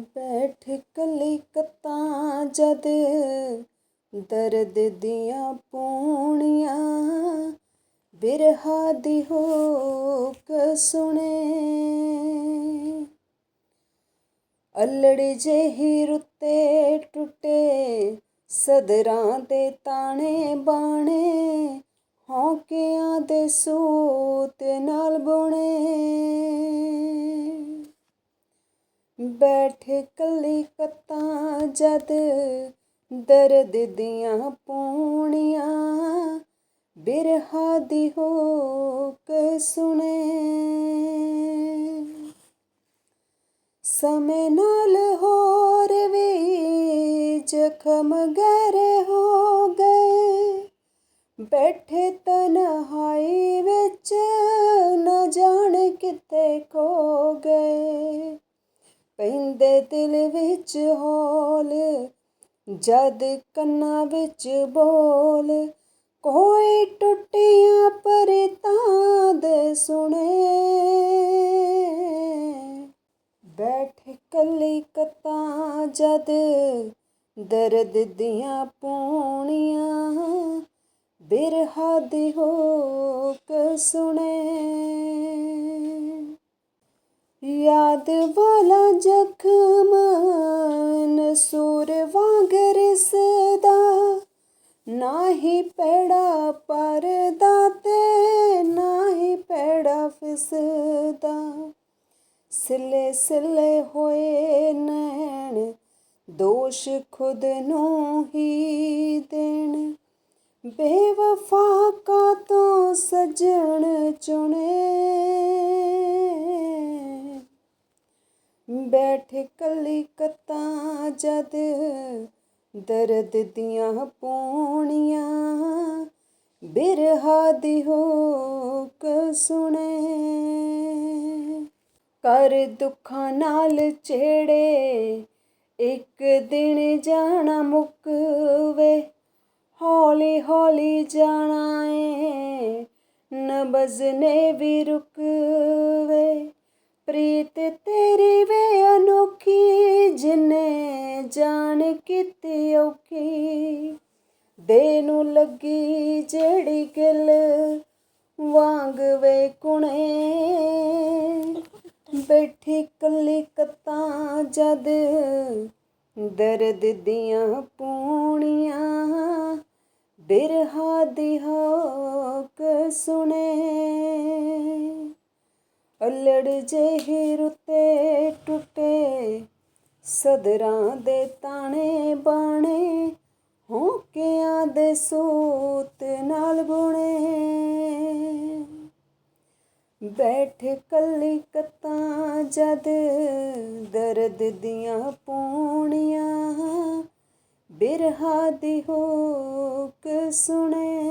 ਬੈਠ ਕਲੀ ਕਤਾਂ ਜਦ ਦਰਦ ਦੀਆਂ ਪੂਣੀਆਂ ਬਿਰਹਾ ਦੀ ਹੋਕ ਸੁਣੇ। ਅਲੜ ਜਿਹੀ ਰੁੱਤੇ ਟੁੱਟੇ, ਸਦਰਾਂ ਦੇ ਤਾਣੇ ਬਾਣੇ, ਹੌਕਿਆਂ ਦੇ ਸੂਤ ਨਾਲ ਬੁਣੇ। ਬੈਠੇ ਕੱਲੀ ਕੱਤਾਂ ਜਦ ਦਰਦ ਦੀਆਂ ਪੂਣੀਆਂ ਬਿਰਹਾ ਦੀ ਹੋਕ ਸੁਣੇ। ਸਮੇਂ ਨਾਲ ਹੋਰ ਵੀ ਜ਼ਖਮ ਗਹਿਰੇ ਹੋ ਗਏ। ਬੈਠੇ ਤਨਹਾਈ ਵਿੱਚ ਨਾ ਜਾਣ ਕਿਤੇ ਖੋ ਦੇ ਦਿਲ ਵਿੱਚ ਹੋਲ, ਜਦ ਕੰਨਾਂ ਵਿੱਚ ਬੋਲ। ਕੋਈ ਟੁੱਟੀਆਂ ਪਰਤਾਂ ਦੇ ਸੁਣੇ। ਬੈਠ ਕੱਲੀ ਕਤਾਂ ਜਦ ਦਰਦ ਦੀਆਂ ਪੂਣੀਆਂ, ਬਿਰਹਾ ਦੀ ਹੋਕ ਸੁਣੇ। ਯਾਦ ਵਾਲਾ ਜ਼ਖਮ, ਨਸੂਰ ਵਾਂਗ ਰਿਸਦਾ। ਨਾਹੀ ਪੈੜਾ ਪਰਦਾ ਤੇ ਨਾਹੀ ਪੈੜਾ ਫਿਸਦਾ। ਸਿਲੇ ਸਿਲੇ ਹੋਏ ਨੈਣ, ਦੋਸ਼ ਖੁਦ ਨੂੰ ਹੀ ਦੇਣ। ਬੇ ਬੈਠ ਕੱਲੀ ਕਤਾਂ ਜਦ ਦਰਦ ਦੀਆਂ ਪੂਣੀਆਂ। ਬਿਰਹਾ ਦੀ ਹੋਕ ਸੁਣੇ। ਕਰ ਦੁੱਖਾਂ ਨਾਲ ਛੇੜੇ, ਇੱਕ ਦਿਨ ਜਾਣਾ ਮੁੱਕਵੇ। ਹੌਲੀ ਹੌਲੀ ਜਾਣਾ ਏ, ਨਬਜ਼ ਨੇ ਵੀ ਰੁਕਵੇ। ਪ੍ਰੀਤ ਤੇਰੀ ਵੇ ਅਨੋਖੀ, ਜਿਨੇ ਜਾਣ ਕੀਤੀ ਔਖੀ। ਦੇ ਨੂੰ ਲੱਗੀ ਜਿਹੜੀ ਗਿਲ, ਵਾਂਗ ਵੇ ਕੁਣੇ। ਬੈਠੀ ਕੱਲੀ ਕਤਾਂ ਜਦ ਦਰਦ ਦੀਆਂ ਪੂਣੀਆਂ, ਬਿਰਹਾ ਦੀ ਹੋਕ ਸੁਣੇ। ਅਲੜ ਜਿਹੇ ਰੁੱਤੇ ਟੁੱਟੇ, ਸਦਰਾਂ ਦੇ ਤਾਣੇ ਬਾਣੇ, ਹੋਕਿਆਂ ਦੇ ਸੂਤ ਨਾਲ ਬੁਣੇ। ਬੈਠ ਕੱਲੀ ਕਤਾਂ ਜਦ ਦਰਦ ਦੀਆਂ ਪੂਣੀਆਂ, ਬਿਰਹਾ ਦੀ ਹੋਕ ਸੁਣੇ।